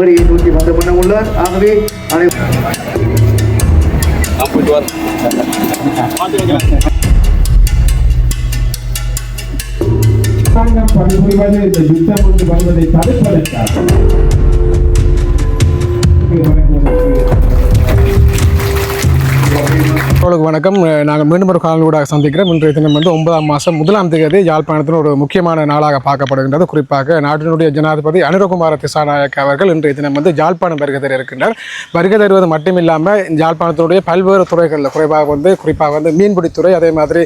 மேடையை நோக்கி வந்த வண்ணம் உள்ளார். ஆகவே அரசாங்கம் பணிபுரிவது இந்த யுத்தம் கொண்டு வருவதை தடுப்பதற்காக. உங்களுக்கு வணக்கம். நாங்கள் மீண்டும் ஒரு காலனூடாக சந்திக்கிறோம். இன்றைய தினம் வந்து ஒன்பதாம் மாதம் முதலாம் தேதி யாழ்ப்பாணத்தின் ஒரு முக்கியமான நாளாக பார்க்கப்படுகின்றது. குறிப்பாக நாட்டினுடைய ஜனாதிபதி அனுரகுமார திசாநாயக் அவர்கள் இன்றைய தினம் வந்து யாழ்ப்பாணம் வருகை தர இருக்கின்றார். வருகை தருவது மட்டுமில்லாமல் யாழ்ப்பாணத்தினுடைய பல்வேறு துறைகளில் குறைவாக வந்து குறிப்பாக வந்து மீன்பிடித்துறை அதே மாதிரி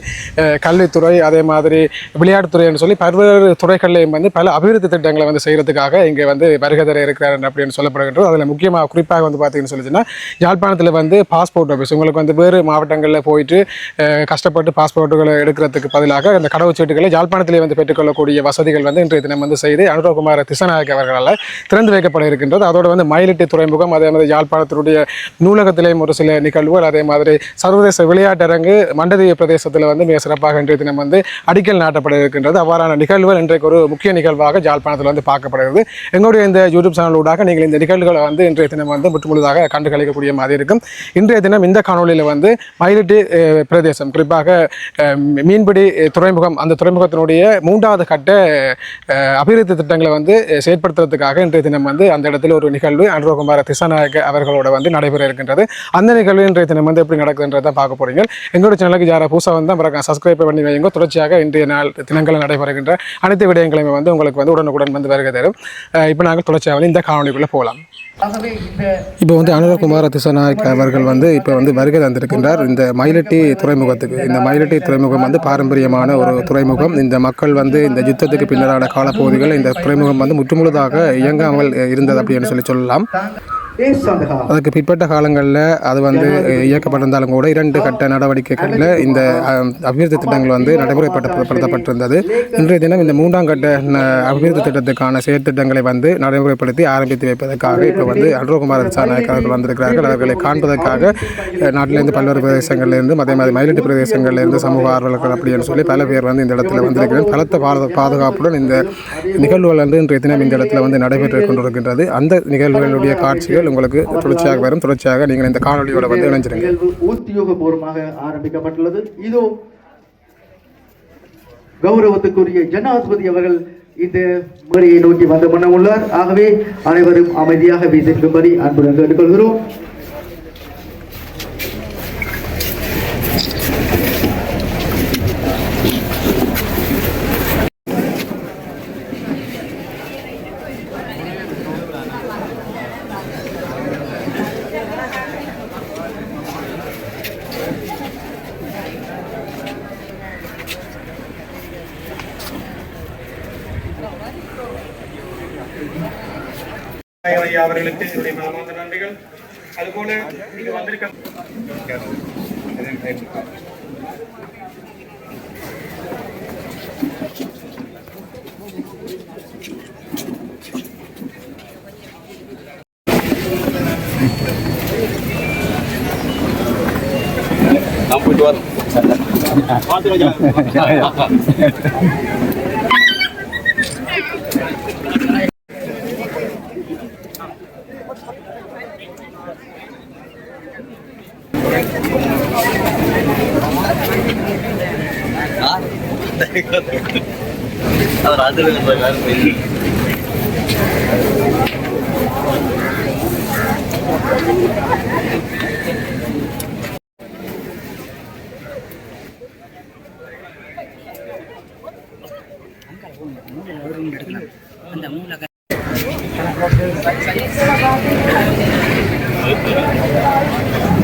கல்வித்துறை அதே மாதிரி விளையாட்டுத்துறைன்னு சொல்லி பல்வேறு துறைகளிலையும் வந்து பல அபிவிருத்தி திட்டங்களை வந்து செய்கிறதுக்காக இங்கே வந்து வருகை தர இருக்கிறார் அப்படின்னு சொல்லப்படுகின்றது. அதில் முக்கியமாக குறிப்பாக வந்து பார்த்தீங்கன்னு சொல்லிச்சுன்னா யாழ்ப்பாணத்தில் வந்து பாஸ்போர்ட் ஆஃபீஸ் உங்களுக்கு வந்து வேறு மாவட்டங்களில் போயிட்டு கஷ்டப்பட்டு பாஸ்போர்ட்டுகளை எடுக்கிறதுக்கு பதிலாக அந்த கடவுச்சீட்டுகளை யாழ்ப்பாணத்திலே வந்து பெற்றுக்கொள்ளக்கூடிய வசதிகள் வந்து இன்றைய தினம் வந்து செய்து அனுரகுமார திசநாயக் அவர்களால் திறந்து வைக்கப்பட இருக்கின்றது. அதோடு வந்து மயிலிட்டி துறைமுகம் அதே மாதிரி யாழ்ப்பாணத்தினுடைய நூலகத்திலேயும் ஒரு சில நிகழ்வுகள் அதே மாதிரி சர்வதேச விளையாட்டரங்கு மண்டதீய பிரதேசத்தில் வந்து மிக சிறப்பாக இன்றைய தினம் வந்து அடிக்கல் நாட்டப்பட இருக்கின்றது. அவ்வாறான நிகழ்வுகள் இன்றைக்கு ஒரு முக்கிய நிகழ்வாக ஜாழ்ப்பாணத்தில் வந்து பார்க்கப்படுகிறது. எங்களுடைய இந்த யூடியூப் சேனல் ஊடாக நீங்கள் இந்த நிகழ்வுகளை வந்து இன்றைய தினம் வந்து முற்றுமுழுதாக கண்டு கழிக்கக்கூடிய மாதிரி இருக்கும். இன்றைய தினம் இந்த காணொலியில் வந்து மயிலிட்டி பிரதேசம். குறிப்பாக மீன்பிடி துறைமுகம் அந்த துறைமுகத்தினுடைய மூன்றாவது கட்ட அபிவிருத்தி திட்டங்களை வந்து செயற்படுத்துறதுக்காக இன்றைய தினம் வந்து அந்த இடத்துல ஒரு நிகழ்வு அனுரகுமார திசாநாயக்க அவர்களோட வந்து நடைபெற இருக்கின்றது. அந்த நிகழ்வு இன்றைய தினம் வந்து எப்படி நடக்குதுன்றதை பார்க்க போறீங்க. எங்களோட சேனலுக்கு யாரா புதுசாக வந்து மறக்காம சப்ஸ்கிரைப் பண்ணி வைங்க தொடர்ச்சியாக இன்றைய நாள் தினங்களில் நடைபெறுகின்ற அனைத்து விடயங்களையுமே வந்து உங்களுக்கு வந்து உடனுக்குடன் வந்து வருகை தரும். இப்போ நாங்கள் தொடர்ச்சியாக வந்து இந்த காணொலிக்குள்ளே போகலாம். இப்போ வந்து அனுரகுமார திசநாயக் அவர்கள் வந்து இப்போ வந்து வருகை தந்திருக்கின்றார். இந்த மயிலட்டி துறைமுகத்துக்கு இந்த மயிலட்டி துறைமுகம் வந்து பாரம்பரியமான ஒரு துறைமுகம். இந்த மக்கள் வந்து இந்த யுத்தத்துக்கு பின்னரான காலப்பகுதிகள் இந்த துறைமுகம் வந்து முற்றுமுழுதாக இயங்காமல் இருந்தது அப்படின்னு சொல்லி சொல்லலாம். அதுக்கு பிற்பட்ட காலங்களில் அது வந்து இயக்கப்பட்டிருந்தாலும் கூட இரண்டு கட்ட நடவடிக்கைகளில் இந்த அபிவிருத்தி திட்டங்கள் வந்து நடைமுறைப்படுத்தப்பட்டிருந்தது இன்றைய தினம் இந்த மூன்றாம் கட்ட அபிவிருத்தி திட்டத்துக்கான செயற்திட்டங்களை வந்து நடைமுறைப்படுத்தி ஆரம்பித்து வைப்பதற்காக இப்போ வந்து அனுரகுமார் திசாநாயக் அவர்கள் வந்திருக்கிறார்கள். அவர்களை காண்பதற்காக நாட்டிலிருந்து பல்வேறு பிரதேசங்களிலிருந்து அதே மாதிரி மயிலட்டி பிரதேசங்களிலிருந்து சமூக ஆர்வலர்கள் அப்படின்னு சொல்லி பல பேர் வந்து இந்த இடத்துல வந்திருக்கிறார். பலத்த பாது பாதுகாப்புடன் இந்த நிகழ்வுகள் வந்து இன்றைய தினம் இந்த இடத்துல வந்து நடைபெற்று கொண்டிருக்கின்றது. அந்த நிகழ்வுகளுடைய காட்சிகள் உங்களுக்கு தொடர்ச்சியாக வரும். தொடர்ச்சியாக நீங்கள் இந்த காணொலியோட வந்து இணைஞ்சிருங்க. உத்தியோகபூர்வமாக ஆரம்பிக்கப்பட்டுள்ளது. இதோ கௌரவத்துக்குரிய ஜனாதிபதி அவர்கள் இந்த முறையை நோக்கி வந்து பண்ண உள்ளார் ஆகவே அனைவரும் அமைதியாக வீசிக்கும்படி அன்புடன் கேட்டுக்கொள்கிறோம். அவர்களுக்கு என்னுடைய மனமார்ந்த நன்றிகள் அதுபோல இங்கு வந்திருக்க அவர் அதில் வேறு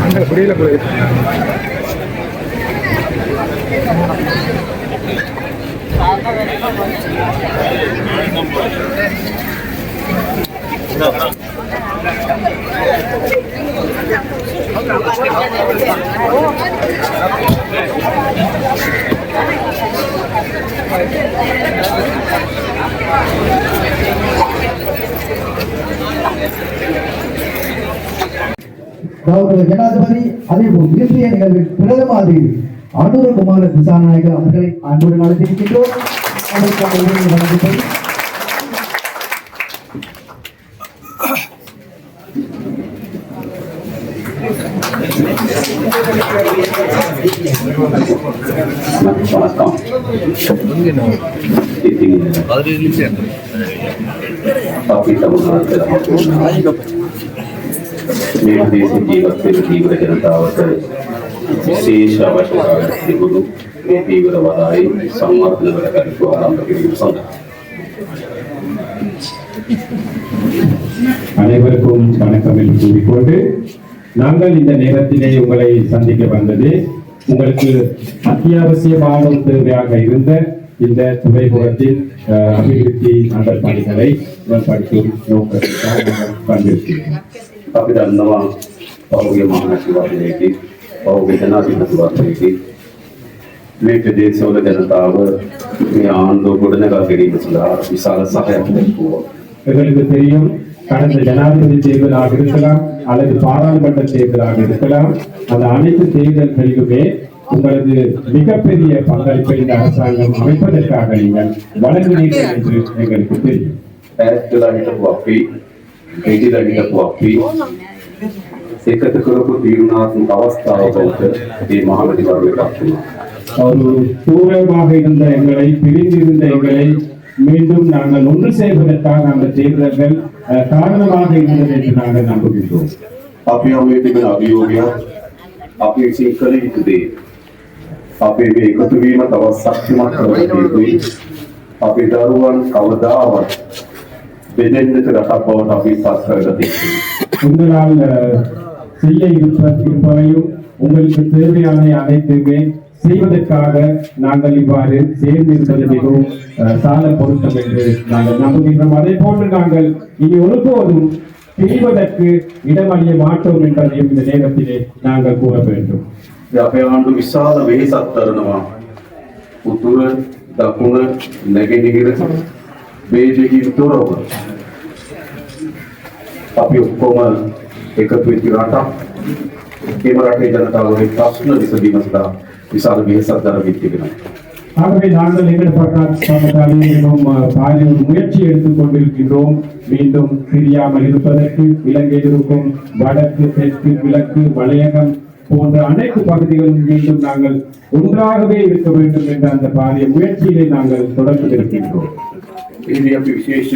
அந்த புரியல போய் அவர்கள் ஜனாதிபதி அதே போல் இன்றைய நிகழ்வில் பிரதம அதிபதி அனுரகுமார திசாநாயகர் அவர்களை அன்புடன் அழைத்திருக்கின்றோம். பதினேழு தமிழ்நாட்டில் देश जीवन से तीव्र जनता वसर विशेष आवश्यक गुरु ತೀವ್ರವಾದಾಯಿ ಸಂವಾದಗಳ ಕಲಿತು ಆರಂಭಕ್ಕೆ அனைவருக்கும் வணக்கம் கூறிக்கொண்டு நாங்கள் இந்த நேரத்திலே உங்களை சந்திக்க வந்தது உங்களுக்கு அத்தியாவசியமான தேவையாக இருந்த இந்த துறைமுகத்தின் அபிவிருத்தி அந்த பணிகளை உடன்படுத்தும் நோக்கத்திற்காக வந்திருக்கிறேன். வந்திருக்கிறோம் අපි දන්නවා පෞද්ගල මහානසිවාදයේදී පෞද්ගල ජනාධිපතිවරයෙක්දී මේ ප්‍රදේශවල ජනතාව මේ ආණ්ඩුව ගොඩනගා ගැනීම සඳහා විශාල සහයක් දැක්වුවා. எங்களுக்கு தெரியும் கடந்த ஜனாதிபதி தேர்தலாக இருக்கலாம் அல்லது பாராளுமன்ற தேர்தலாக இருக்கலாம் அந்த அனைத்து தேர்தல்களிலுமே உங்களது மிகப்பெரிய பங்களிப்பை இந்த அரசாங்கம் அமைப்பதற்காக நீங்கள் வழங்கினீர்கள் என்று எங்களுக்கு தெரியும் ඈත් වෙලා හිටපු අපි පිටිලා හිටපු අපි එකතු කරපු තීරණාත්මක අවස්ථාවකට මේ මහමැතිවරණය පත් වුණා. ஒரு தூரமாக இருந்த எங்களை பிரிந்திருந்த எங்களை மீண்டும் நாங்கள் ஒன்று சேர்வதற்காக அந்த தேர்தல்கள் அஹ், காரணமாக இருந்தது என்று நாங்கள் நம்புகின்றோம் අපි මේ තිබෙන අභියෝගයක් අපි විසින් කළ යුතු දේ. අපේ මේ එකතු වීම තවත් ශක්තිමත් කරගත යුතුයි. අපේ දරුවන් කවදාවත් බෙදෙන්නට රටක් බවට අපි පත් කරගත යුතුයි. உங்களால் அஹ், செய்ய இருப்ப- இருப்பவையும் உங்களுக்கு தேவையான அனைத்துமே செய்வதற்காக நாங்கள் இவ்வாறு சேர்ந்திருப்பது மிகவும் அஹ், சால பொருத்தம் என்று நாங்கள் நம்புகின்றோம் அதே போன்று நாங்கள் இனி ஒருபோதும் பிரிவதற்கு இடமளிய மாட்டோம் என்பதையும் இந்த நேரத்திலே நாங்கள் கூற வேண்டும் ඉතින් අපේ ආණ්ඩුව විශාල වෙහෙසක් කරනවා. උතුර, දකුණ, නැගෙනහිර වේදකින් තොරව. आपली उपक्रम एकत्रित राहता हे मराठी जनता वरील शासन दिसली नसता विशाल मी हे सरकार ஆகவே நாங்கள் எங்கள் பட்டாலும் பாலியல் முயற்சி எடுத்துக் கொண்டிருக்கின்றோம். மீண்டும் பிரியாமல் இருப்பதற்கு இலங்கை இருக்கும் வடக்கு தெற்கு கிழக்கு வளையகம் போன்ற அனைத்து பகுதிகளும் மீண்டும் நாங்கள் ஒன்றாகவே இருக்க வேண்டும் என்ற அந்த பாரிய முயற்சியை நாங்கள் தொடர்ந்து இருக்கின்றோம். એવી આપણી વિશેષ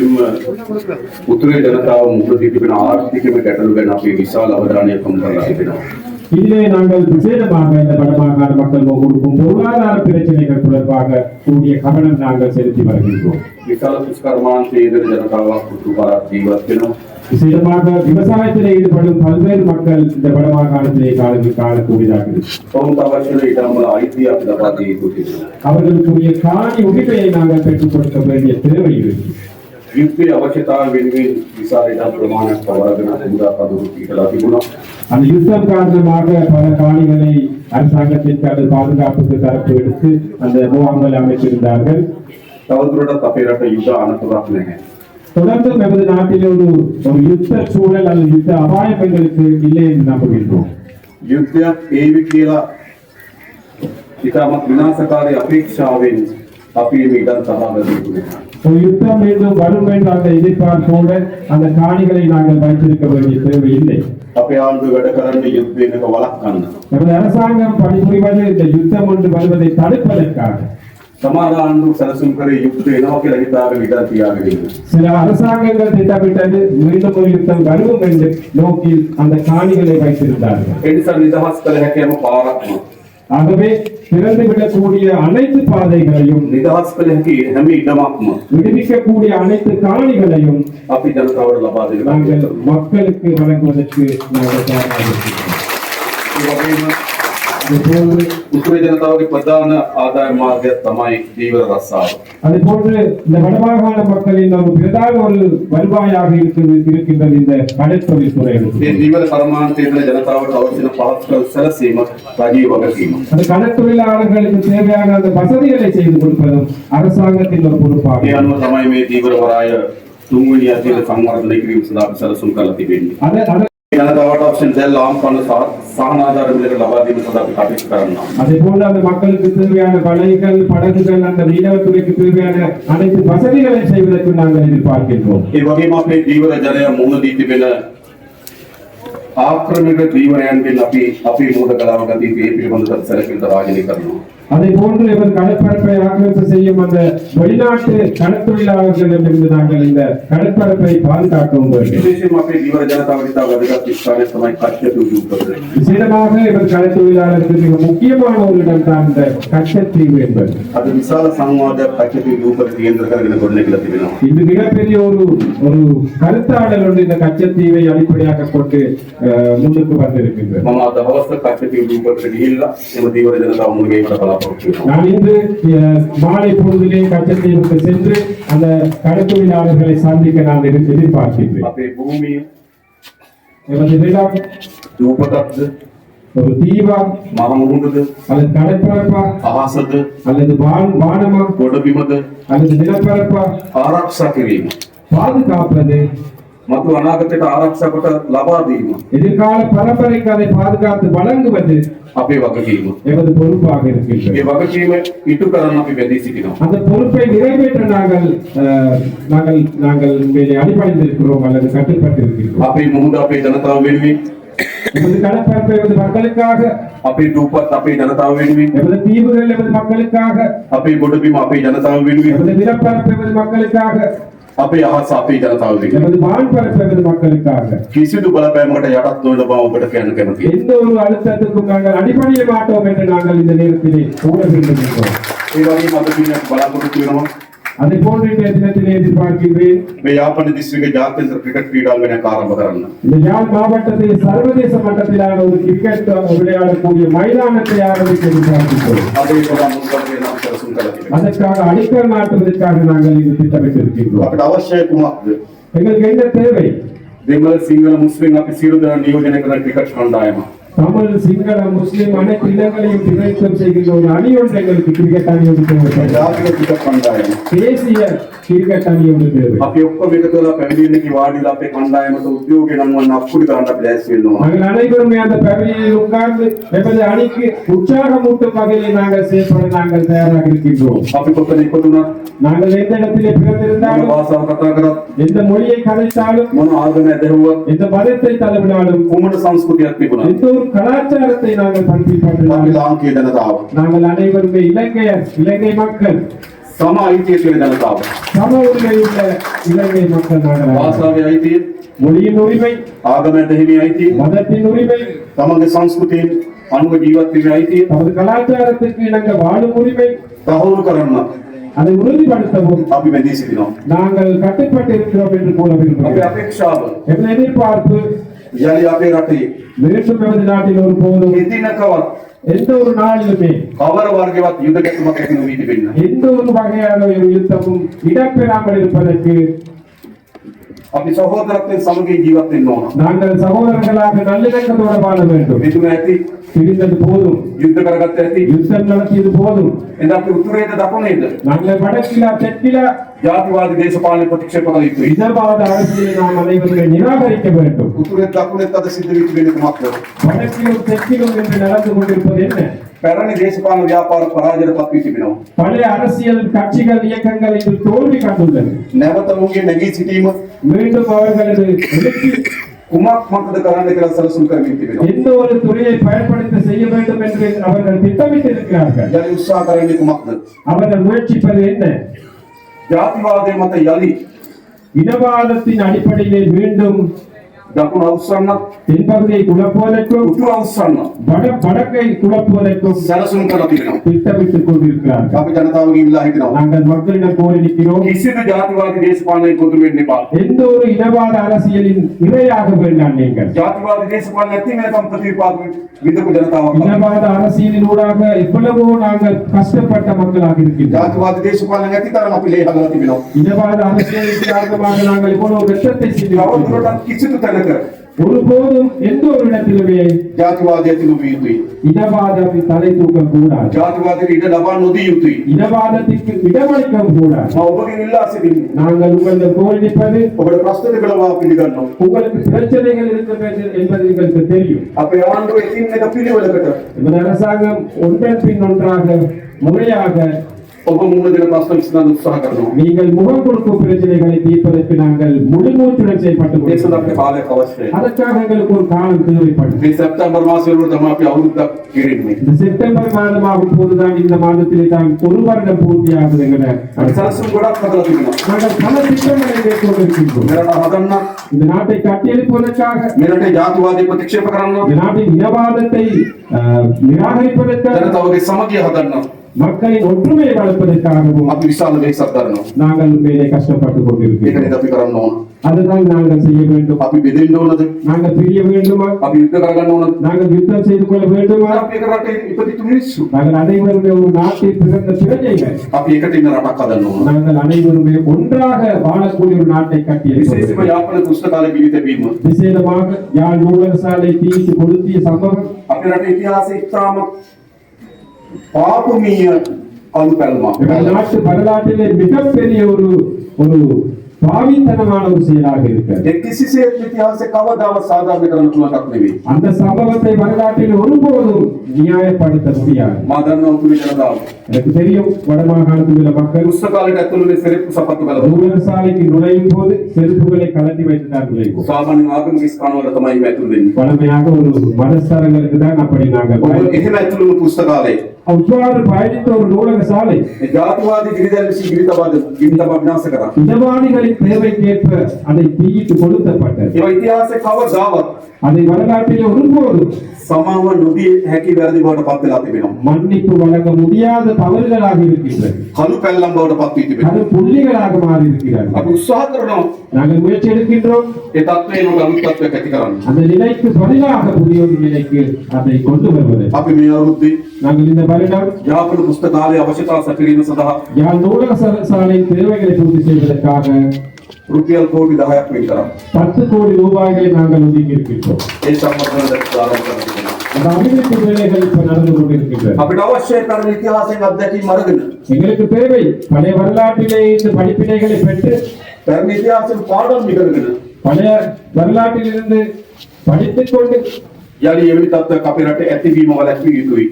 ઉત્તરીય જનતા முன்னதிப்பின ஆர்த்திகமே கேட்டலுக்கு நாம் விசால் அவதானியம் பண்ணலாம் இதிலே நாங்கள் விசேடமாக இந்த வடமாகாண மக்களுக்கு கொடுக்கும் பொருளாதார பிரச்சனைகள் தொடர்பாக கூடிய கவனம் நாங்கள் செலுத்தி வருகின்றோம் விசால புஷ்கரமான ஜனதாவா குட்டுபாரா ஜீவத்தினம் விசேடமாக விவசாயத்தில் ஈடுபடும் பல்வேறு மக்கள் இந்த வடமாக காலத்திலே காலக்கு காணக்கூடியதாக அவர்களுக்குரிய காணி உரிமையை நாங்கள் பெற்றுக் கொடுக்க வேண்டிய தேவை ಯುಕ್ತಿ ಅವಶ್ಯತಾ ವಿನ್ವಿನ್ விசாரிடம் பிரமாண பவரகன அந்த யுத்தம் காரணமாக பல காணிகளை அரசாங்கத்திற்கு அது எடுத்து அந்த முகாம்கள் அமைத்திருந்தார்கள். தவறுடன் தப்பேரட்ட யுத்த அனுப்புதாக்குனேன் අනතුරක් නැහැ. தொடர்ந்து நமது நாட்டில் ஒரு ஒரு யுத்த சூழல் அல்லது யுத்த அபாயம் எங்களுக்கு இல்லை என்று நம்புகின்றோம் යුද්ධයක් ඒවි කියලා ඉතාමත් විනාශකාරී අපේක්ෂාවෙන් අපි මේ ඉඩම් සමාගම තිබුණා. ஒரு யுத்தம் மீண்டும் வரும் என்ற அந்த எதிர்பார்ப்போடு அந்த காணிகளை நாங்கள் வைத்திருக்க வேண்டிய தேவை இல்லை අපේ ආණ්ඩුව වැඩ කරන්නේ යුද්ධයෙන් එක වළක්වන්න. நமது அரசாங்கம் பணிபுரிவது இந்த யுத்தம் ஒன்று வருவதை தடுப்பதற்காக ಸಮಾಧಾನ ಸರಸುಂಕರಿ ಯುಕ್ತ நமக்கு அளித்தாக விதத்தியாகிறது சில அரசாங்கங்கள் திட்டமிட்டது மீண்டும் ஒரு யுத்தம் வரும் என்று நோக்கில் அந்த காணிகளை வைத்திருந்தார்கள். ஆகவே திறந்துவிடக்கூடிய அனைத்து பாதைகளையும் விடுவிக்கக்கூடிய அனைத்து காணிகளையும் நாங்கள் மக்களுக்கு வழங்குவதற்கு நாங்கள் தயாராக இருக்கிறோம். ඒ වගේම அதுபோன்று උතුරේ ජනතාවගේ ප්‍රධාන ආදාය මාර්ගය තමයි දීවර රස්සාව. அதே போன்று இந்த வடமாகாண மக்களின் ஒரு பிரதான ஒரு வருவாயாக இருக்குது இருக்கின்றது இந்த கடற்தொழில் துறை මේ දීවර කර්මාන්තයේ ඉන්න ජනතාවට අවශ්‍ය වෙන පහසුකම් සැලසීම රජීව වගකීම. அந்த கடற்தொழிலாளர்களுக்கு தேவையான அந்த வசதிகளை செய்து கொடுப்பதும் அரசாங்கத்தின் ஒரு ඒ பொறுப்பாகும் අනුව තමයි මේ දීවර වරාය තුන්වෙනි අධ්‍යයන සංවර්ධනය කිරීම සඳහා අපි සැලසුම් කරලා තිබෙන්නේ. எனது அவார்ட் ஆப்ஷன்ஸ் எல்லாம் பல அதே போல அந்த மக்களுக்கு தேவையான படைகள் படகுகள் அந்த மீனவத்துறைக்கு தேவையான அனைத்து வசதிகளை செய்வதற்கு நாங்கள் எதிர்பார்க்கின்றோம். இவ்வகை மாப்பே ஜீவர ஜனய முன்னதீட்டு ಆಕ್ರಮಿತ ಜೀವನಯಂಟಿಲ್ ಅಪಿ ಅಪಿ ಭೂತ ಕಲಾವಗತಿ ಬೇಪಿ ಬಂದ ಸೆಲಪಿಂದ ರಾಜನೀಕರಣ அதை போன்று இவர் கடற்பரப்பை ஆக்கிரமிப்பு செய்யும் அந்த வெளிநாட்டு கடற்தொழிலாளர்களிடம் இருந்து நாங்கள் இந்த கடற்பரப்பை பாதுகாக்கவும் விசேடமாக இவர் கடற்தொழிலாளருக்கு மிக முக்கியமான ஒரு இடம் தான் இந்த கச்சத்தீவு என்பது. அது விசால சமூக கச்சத்தீவு இது மிகப்பெரிய ஒரு ஒரு கருத்தாடல் ஒன்று இந்த கட்சத்தீவை அடிப்படையாக கொண்டு ಮುಂದಕ್ಕೆ ಬಂದಿರುತ್ತದೆ ನಮ್ಮ ದಹವಸ ಕಾರ್ಯಕ್ಕೆ ஈடுபட்டிருக்கையில் நமது தீவிர ஜனதா முன்கை வழங்கலாம் நான் இன்று மாலை பொழுதிலே கச்சத்தீவுக்கு சென்று அந்த கடத்தொழிலாளர்களை சந்திக்க நான் எதிர்பார்க்கிறேன் அப்பே பூமி எமது நிலம் ரூபதத்து ஒரு தீவா மரம் உண்டுது அல்லது கடற்பரப்பா ஆகாசது அல்லது வான் வானமா கொடபிமது அல்லது நிலப்பரப்பா ஆராய்ச்சி பாதுகாப்பது මතු අනාගතයට ආරක්ෂා කොට ලබා දීම எதிர்கால பரம்பரைக்கு அதை பாதுகாத்து வழங்குவது අපේ වගකීම. எமது பொறுப்பாக இருக்கின்றது මේ වගකීම ඉටු කරන්න අපි වැදී සිටිනවා. அந்த பொறுப்பை நிறைவேற்ற நாங்கள் அஹ், நாங்கள் நாங்கள் மேலே அடிபணிந்திருக்கிறோம் அல்லது கட்டுப்பட்டிருக்கிறோம் අපේ මුහුද අපේ ජනතාව වෙනුවෙන් எமது கடற்பரப்பை எமது மக்களுக்காக අපේ දූපත් අපේ ජනතාව වෙනුවෙන් எமது தீவுகள் எமது மக்களுக்காக අපේ ගොඩබිම අපේ ජනතාව වෙනුවෙන් எமது நிலப்பரப்பு எமது மக்களுக்காக අපේ අහස අපේ ජනතාව වෙනුවෙන් எமது வான்பரப்பு எமது மக்களுக்காக කිසිදු බලපෑමකට යටත් නොවන බව ඔබට කියන්න කැමතියි. எந்த ஒரு அழுத்தத்துக்கும் நாங்கள் அடிபணிய மாட்டோம் என்று நாங்கள் இந்த நேரத்திலே கூற விரும்புகின்றோம் ඒ වගේම අද දිනක් බලාපොරොත්තු වෙනවා அதை போன்று இன்றைய தினத்திலே எதிர்பார்க்கின்றேன் මේ යාපන දිස්ත්‍රික්ක ජාත්‍යන්තර ක්‍රිකට් ක්‍රීඩාංගණයක් ආරම්භ කරන්න. இந்த யாழ் மாவட்டத்தில் சர்வதேச மட்டத்திலான ஒரு கிரிக்கெட் விளையாடக்கூடிய மைதானத்தை ஆரம்பிக்க எதிர்பார்க்கின்றோம் අද ඒ ප්‍රධාන මුල්කරගෙන නම් සැලසුම් කළා තිබෙනවා. அதற்காக அடிக்கல் நாட்டுவதற்காக நாங்கள் இது திட்டமிட்டிருக்கின்றோம் අපට අවශ්‍ය කුමක්ද? எங்களுக்கு என்ன தேவை දෙමළ සිංහල මුස්ලිම් අපි සියලු දෙනා නියෝජනය කරන ක්‍රිකට් කණ්ඩායම. தமிழ் சிங்கள முஸ்லிம் அனைத்து இனங்களையும் பிரதிநிதித்துவம் செய்கின்ற ஒரு அணி ஒன்று எங்களுக்கு கிரிக்கெட் அணி ஒன்று தேவை. தேசிய கிரிಕೆட் ಅಣಿ ಒಂದು ದೇವೆ ಅಪ್ಪಿ ಒಕ್ಕ ವಿಗತಲ ಪೆವಿಲಿನಿಗೆ ವಾಡಿಲ ಅಪ್ಪೆ ಕಂದಾಯ ಮತ್ತು ಉದ್ಯೋಗಿ ನಮ್ಮನ್ನ ಅಪ್ಪುಡಿ ತರಂಡ ಪ್ಲೇಸ್ ಇನ್ನು ಹಾಗೆ ಅನೇಕರು ಮೇ ಅಂತ ಪೆವಿಲಿ ಉಕ್ಕಾರ್ದು ಪೆವಿಲಿ ಅಣಿಕ್ಕೆ ಉಚ್ಚಾರ ಮುಟ್ಟು ಪಗಲಿ ನಾಗ ಸೇರ್ಪಡೆ ನಾಗ ತಯಾರಾಗಿರ್ತಿದ್ರು ಅಪ್ಪಿ ಕೊಕ್ಕ ನಿಕ್ಕುದುನ ನಾಗ ಎಂದ பிறந்திருந்தாலும் பாசா கதாகர எந்த மொழியை கதைத்தாலும் எந்த மதத்தை தலைவிடாலும் உமன சம்ஸ்கிருதி அர்ப்பிக்கணும் எந்த ஒரு கலாச்சாரத்தை நாங்கள் பண்பிப்போம் நாங்கள் அனைவருமே இலங்கையர் இலங்கை மக்கள். சம ஐக்கியத்தின் ஜனதாவும் சம உரிமையுள்ள இலங்கை மக்கள் நாங்கள் வாசாவி ஐக்கியம். மொழியின் உரிமை ஆகம தெய்வீ ஐக்கியம். மதத்தின் உரிமை தமது சம்ஸ்கிருதியின் அன்பு ஜீவத்தின் ஐக்கியம். தமது கலாச்சாரத்திற்கு இணங்க வாழும் உரிமை தகவல் கரணம் அதை உறுதிப்படுத்தவும் நாங்கள் கட்டுப்பட்டு இருக்கிறோம் என்று கூற விரும்புகிறோம் எங்கள் எதிர்பார்ப்பு යලි අපේ රටේ மீண்டும் எமது நாட்டில் ஒரு போதும் එදිනකවත් எந்த ஒரு நாளிலுமே කවර වර්ගවත් යුද ගැටුමක් ඇති නොවී තිබෙන්න. எந்த ஒரு வகையான ஒரு யுத்தமும் இடம்பெறாமல் இருப்பதற்கு අපි සහෝදරත්වයෙන් සමගින් ජීවත් වෙන්න ඕන. நாங்கள் சகோதரர்களாக நல்லிணக்கத்தோடு வாழ வேண்டும் මෙතුම ඇති பிரிந்தது போதும் යුද්ධ කරගත්ත ඇති யுத்தம் நடத்தியது போதும் එද අපි උතුරේද දකුණේද நாங்கள் வடக்கிலா தெற்கிலா ජාතිවාදී දේශපාලන ಜಾತಿವಾದಿ ದೇಶಪಾಲನೆ ಪ್ರತಿಕ್ಷೇಪಣವಿತ್ತು ನಿಜವಾದ ಅಳತೆಯಲ್ಲಿ ನಾವು ಅನೇಕರಿಗೆ ನಿರಾಕರಿಕೆ ಬೇಕು ಉತ್ತುರೆ ತಪ್ಪುನೆತ್ತಾದ ಸಿದ್ಧವಿತ್ತು ಮಾತ್ರ ಬಡಕಿಯು ತೆಕ್ಕಿಲು என்று நடந்து கொண்டிருப்பது என்ன? பெரணி தேசபால வியாபார பராஜர தப்பிட்டு விடும் பழைய அரசியல் கட்சிகள் இயக்கங்கள் இது தோல்வி கண்டுள்ளது. நெவத்த மூங்கி நெகி சிட்டியும் மீண்டும் அவர்களது குமார் மக்களை கலாநிதிகளை சலசும் கருவிட்டு அவர்கள் முயற்சிப்பது என்ன? ஜாதிவாதம் ಮತ್ತು ಯಲ್ಲಿ இனವಾதத்தின் அடிப்படையில் மீண்டும் දකුණ අවුස්සන්නත් தென்பகுதியை குழப்புவதற்கும் උතුර අවුස්සන්න வட வடக்கை குழப்புவதற்கும் සැලසුම් කරලා තිබෙනවා. திட்டமிட்டுக் கொண்டிருக்கிறார்கள் අපි ජනතාවගේ ඉල්ලා හිටිනවා. நாங்கள் மக்களிடம் கோரி நிற்கிறோம் කිසිදු ජාතිවාදී දේශපාලනයක ගොදුරු වෙන්න එපා. எந்த ஒரு இனவாத அரசியலின் இரையாக வேண்டாம் நீங்கள் ජාතිවාදී දේශපාලන නැති වෙනකම් ප්‍රතිපාද විදපු ජනතාවක්. අපි. இனவாத அரசியலின் ஊடாக எவ்வளவோ நாங்கள் கஷ்டப்பட்ட மக்களாக இருக்கின்றோம் ජාතිවාදී දේශපාලන නැති තරම් අපි ලේ හදලා තිබෙනවා. இனவாத அரசியலின் காரணமாக நாங்கள் இவ்வளவு வெற்றத்தை செய்திருக்கிறோம் තවදුරටත් කිසිදු තැනක நடக்கிறது ஒருபோதும் எந்த ஒரு இடத்திலுமே ஜாதிவாதத்திலும் யுத்தி இடவாதத்தை தலை தூக்க கூடாது. ஜாதிவாதத்தில் இடவான் நொதியுத்தி இடவாதத்திற்கு இடமளிக்க கூடாது. ஒவ்வொரு இல்லாசிரில் நாங்கள் உங்களது கோல் நிற்பது உங்களது பிரச்சனைகளை வாப்பிடுகிறோம் உங்களுக்கு பிரச்சனைகள் இருக்கிறது என்பது எங்களுக்கு தெரியும். அப்ப ஆண்டு பிரிவு இந்த அரசாங்கம் ஒன்றன் பின் ஒன்றாக முறையாக நீங்கள் முகம் கொடுக்கும் பிரச்சனைகளை தீர்ப்பதற்கு நாங்கள் முழுமூச்சுடன் செயல்பட்டு அதற்காக எங்களுக்கு ஒரு காலம் தேவைப்படும். செப்டம்பர் மாதம் செப்டம்பர் மாதம் ஆகும் போதுதான் இந்த மாதத்திலே தான் ஒரு வருடம் பூர்த்தியாகுது எங்களை நாங்கள் பல திட்டங்களை மேற்கொண்டிருக்கின்றோம். இந்த நாட்டை கட்டியெழுப்பதற்காக மேலே ஜாதிவாதி பிரதிஷேபகரணும் நாட்டின் இனவாதத்தை நிராகரிப்பதற்காக சமதியாக மக்களை ஒற்றுமையை வளர்ப்பதற்காகவும் அப்படி விசாலமே சப்தரணும் நாங்கள் மேலே கஷ்டப்பட்டு கொண்டிருக்கிறோம். தப்பிக்கிறோம் அதுதான் நாங்கள் செய்ய வேண்டும். அப்படி விதைந்தோனது நாங்கள் பிரிய வேண்டுமா? அப்படி யுத்தம் கரகணும் நாங்கள் யுத்தம் செய்து கொள்ள வேண்டுமா? நாங்கள் அனைவருமே ஒரு நாட்டில் பிறந்த பிறந்தைகள் அப்படி எக்கட்டின நாங்கள் அனைவருமே ஒன்றாக வாழக்கூடிய ஒரு நாட்டை கட்டி விசேஷமாக யாப்பன புஸ்தகால பிரித்த பீமா விசேஷமாக யாழ் நூலகசாலை தீக்கு கொளுத்திய சம்பவம். அப்படி இத்தியாச இத்தாம பாப்புமிய அல்பெல்மா நம்ம நாட்டு வரலாற்றிலே மிகப்பெரிய ஒரு ஒரு பாவித்தனமான ஒரு செயலாக இருக்கிறது किसी से इतिहास கவதாவ சாதாரணமாக்கவே அந்த சம்பவத்தை வரலாற்றில் ஒருபோதும் நியாயப்படுத்த முடியாது மாதர்னோக்கு ஜனதாவ் எனக்கு தெரியும் வடமாகாணத்தில் உள்ள மக்கள் புஸ்தகாலுக்கு அத்துலுமே செருப்பு சப்பத்துகள் நூலசாலைக்கு நுழையும் போது செருப்புகளை கலட்டி வைத்துட்டார்கள் சாமானியமாக மிஸ்கானவரத்தமாய் மேத்துள்ளேன் பழமையாக ஒரு மனஸ்தாரங்களுக்கு தான் அப்படி நாங்கள் எதுமே அத்துலுமே புஸ்தகாலை அவ்வாறு பயணித்த ஒரு நூலக சாலை. ஜாதிவாதி கிரிதரிசி கிரிதவாதி கிரிதவா விநாசகரா? இடவாதிகளின் தேவைக்கேற்ப அதை தீயிட்டு கொளுத்தப்பட்டது. இவ இத்தியாச கவ ஜாவத் அதை வரலாற்றிலே ஒருபோதும் சமாவ நொதி ஹேக்கி வேறதி போட பார்த்து வேணும். நிலைக்கு அதை கொண்டு வருவது. நாங்கள் இந்த வருடம் யாக்கல் புஸ்தகாலை அவசியத்தா சக்கரியும் சதா யாழ் நூலக சரசாலையின் தேவைகளை பூர்த்தி செய்வதற்காக ருபியல் கோடி தகாயக் வைக்கிறோம் பத்து கோடி ரூபாய்களை நாங்கள் ஒதுக்கி இருக்கின்றோம் அந்த அபிவிருத்தி வேலைகள் இப்ப நடந்து கொண்டிருக்கின்றன. அப்படி அவசியம் இத்திஹாசம் எங்களுக்கு தேவை பழைய வரலாற்றிலே இந்த படிப்பினைகளை பெற்று பாடம் நிகழ்கிறது. பழைய வரலாற்றிலிருந்து படித்துக் கொண்டு யாரையும் தத்த காப்பிராட்டை எத்தவியும் வளர்ச்சி இருக்குவி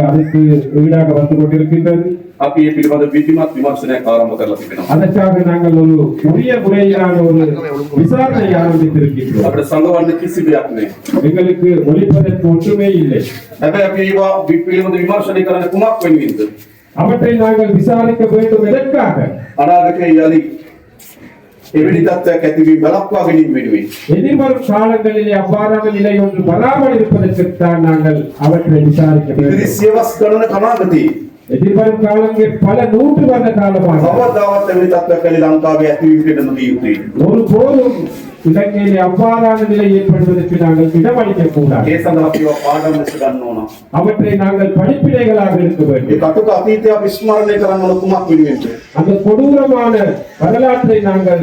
அதற்கு ஈடாக வந்து கொண்டிருக்கின்றது. අපි ඒ පිළිබඳ විධිමත් විමර්ශනයක් ආරම්භ කරලා තිබෙනවා. அதற்காக நாங்கள் ஒரு உரிய முறையிலான ஒரு விசாரணை ஆரம்பித்திருக்கின்றோம் අපිට සංගවන්න කිසි දෙයක් නෑ. எங்களுக்கு ஒழிப்பதற்கு ஒன்றுமே இல்லை හැබැයි අපි ඒවා වි- පිළිබඳ විමර්ශනය කරන්න කුමක් වෙනුවෙන්ද? அவற்றை நாங்கள் விசாரிக்க வேண்டும் எதற்காக අනාගතයේ යලි එවැනි තත්ත්වයක් ඇතිවීම වළක්වා ගැනීම වෙනුවෙන්. எதிர்வரும் காலங்களிலே அவ்வாறான நிலை ஒன்று வராமல் இருப்பதற்குத்தான் நாங்கள் அவற்றை விசாரிக்க ඉදිරි வேண்டும் සියවස් ගණන කනාගතේ எதிர்வரும் காலங்கள் பல நூற்று வருட காலமாக කවදාවත් එවැනි තත්ත්වයක් ඇති ලංකාවේ ඇතිවීමට නොදී යුතුයි. ஒரு போதும் இலங்கையிலே அவ்வாறான நிலை ஏற்படுவதற்கு நாங்கள் இடமளிக்க கூடாது ඒ සඳහා අපි ඒවා පාඩම් ලෙස ගන්න ඕන. அவற்றை நாங்கள் படிப்பினைகளாக இருக்க මේ வேண்டும் කටුක අතීතය අපි ස්මරණය කරන්න ඕන කුමක් වෙනුවෙන්ද? அந்த கொடூரமான வரலாற்றை நாங்கள்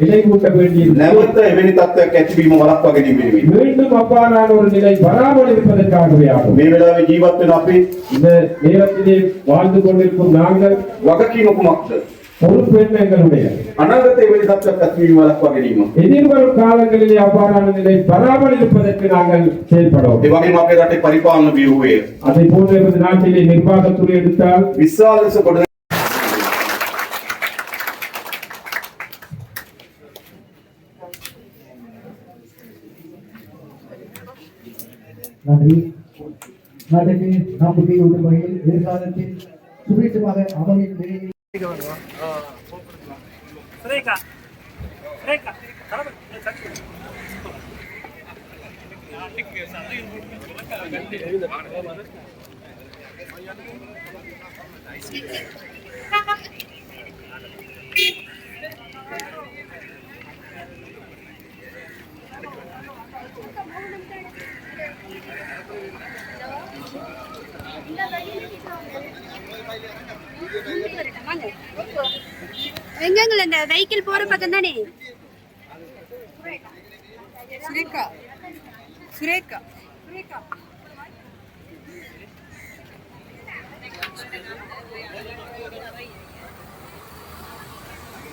நினைவூட்ட வேண்டியது නැවත එවැනි තත්ත්වයක් ඇතිවීම වළක්වා ගැනීම වෙනුවෙන්. மீண்டும் அவ்வாறான ஒரு நிலை வராமல் இருப்பதற்காகவே ஆகும் මේ වෙලාවේ ජීවත් වෙන අපි இந்த நேரத்திலே வாழ்ந்து கொண்டிருக்கும் நாங்கள் වගකීම කුමක්ද? பொறுப்பு என்ன எங்களுடைய අනාගතයේ එවැනි තත්ත්වයක් ඇතිවීම වළක්වා ගැනීම. எதிர்வரும் காலங்களிலே அவ்வாறான நிலை வராமல் இருப்பதற்கு நாங்கள் செயல்படுவோம் ඒ වගේම අපේ රටේ පරිපාලන ව්‍යුහය அதை போன்ற எமது நாட்டிலே நிர்வாகத்துறை எடுத்தால் විශාල ලෙස කොට நன்றி நாட்டுக்கு நம்பிக்கையூட்டும் வகையில் எதிர்காலத்தில் சுபீட்சமாக அமையும் நிலையில் Reka. எங்கங்கள இந்த வெஹிக்கிள் போற பக்கம் தானே? சுரேகா சுரேகா. சுரேகா.